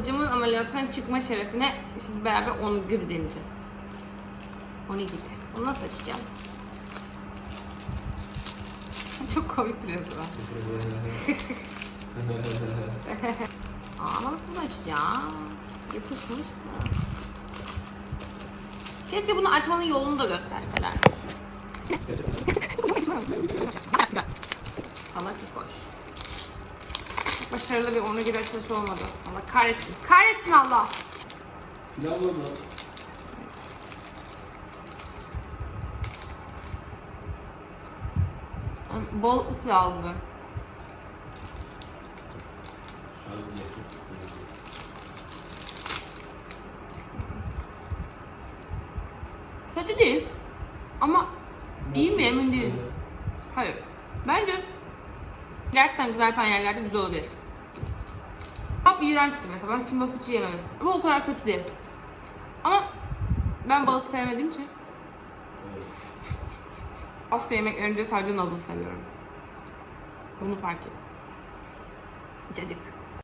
Hocamın ameliyattan çıkma şerefine şimdi beraber onigiri deneyeceğiz. Onigiri. Onu nasıl açacağım? Çok komik duruyor bu. Aa, ama nasıl açacağım? Yapışmış mı? Keşke bunu açmanın yolunu da gösterseler. Ki koş. Başarılı bir onigiri açılışı olmadı. Allah kahretsin. Kahretsin Allah. Pilav var mı? Bol yağ gibi. Kötü değil. Ama iyi mi emin değilim. Hayır. Bence gerçekten güzel yapan yerlerde güzel olabilir. Kimbap iğrençti mesela. Ben kimbap hiç yemedim. Ama o kadar kötü değil. Ama ben balık sevmediğim için. Asya yemeklerinde sadece noodle seviyorum. Bunu fark ettim. Cacık.